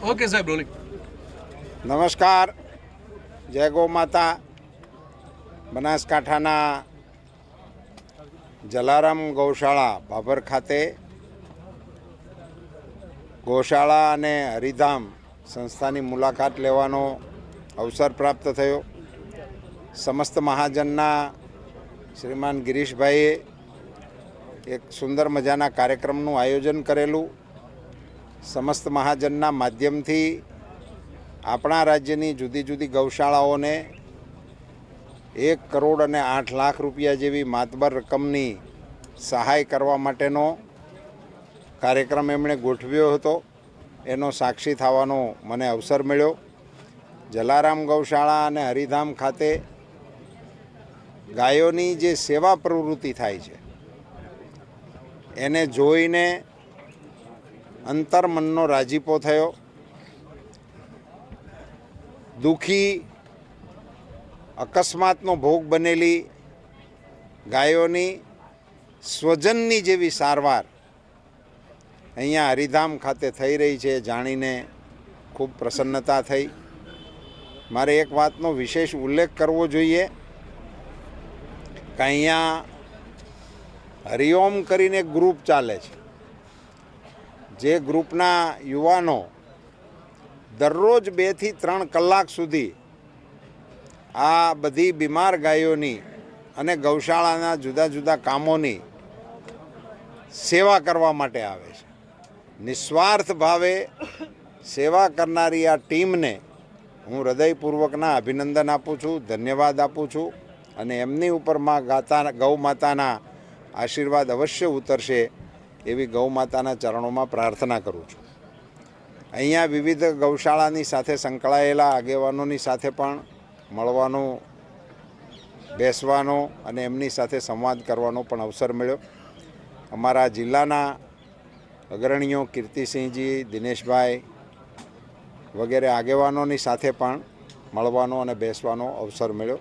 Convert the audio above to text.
Okay સાહેબ, rolling. નમસ્કાર. જય ગૌ માતા. બનાસકાંઠાના જલારામ ગૌશાળા ભાભર ખાતે ગૌશાળા અને હરિધામ સંસ્થાની મુલાકાત લેવાનો અવસર પ્રાપ્ત થયો. સમસ્ત મહાજનના શ્રીમાન ગિરીશભાઈએ એક સુંદર મજાના કાર્યક્રમનું આયોજન કરેલું. સમસ્ત મહાજનના માધ્યમથી આપણા રાજ્યની જુદી જુદી ગૌશાળાઓને એક કરોડ અને આઠ લાખ રૂપિયા જેવી માતબર રકમની સહાય કરવા માટેનો કાર્યક્રમ એમણે ગોઠવ્યો હતો. એનો સાક્ષી થવાનો મને અવસર મળ્યો. જલારામ ગૌશાળા અને હરિધામ ખાતે ગાયોની જે સેવા પ્રવૃત્તિ થાય છે, એને જોઈને અંતર્મનનો રાજીપો થયો. દુઃખી, અકસ્માતનો ભોગ બનેલી ગાયોની સ્વજનની જેવી સારવાર અહીંયા હરિધામ ખાતે થઈ રહી છે જાણીને ખૂબ પ્રસન્નતા થઈ. મારે એક વાતનો વિશેષ ઉલ્લેખ કરવો જોઈએ કે અહીંયા હરિઓમ કરીને ગ્રુપ ચાલે છે. જે ગ્રુપના યુવાનો દરરોજ બેથી ત્રણ કલાક સુધી આ બધી બીમાર ગાયોની અને ગૌશાળાના જુદા જુદા કામોની સેવા કરવા માટે આવે છે. નિસ્વાર્થ ભાવે સેવા કરનારી આ ટીમને હું હૃદયપૂર્વકના અભિનંદન આપું છું, ધન્યવાદ આપું છું અને એમની ઉપરમાં ગાતા, ગૌ માતાના આશીર્વાદ અવશ્ય ઉતરશે. એવી ગૌ માતાના ચરણોમાં પ્રાર્થના કરું છું. અહીંયા વિવિધ ગૌશાળાની સાથે સંકળાયેલા આગેવાનોની સાથે પણ મળવાનો, બેસવાનો અને એમની સાથે સંવાદ કરવાનો પણ અવસર મળ્યો. અમારા જિલ્લાના અગ્રણીઓ કીર્તિસિંહજી, દિનેશભાઈ વગેરે આગેવાનોની સાથે પણ મળવાનો અને બેસવાનો અવસર મળ્યો.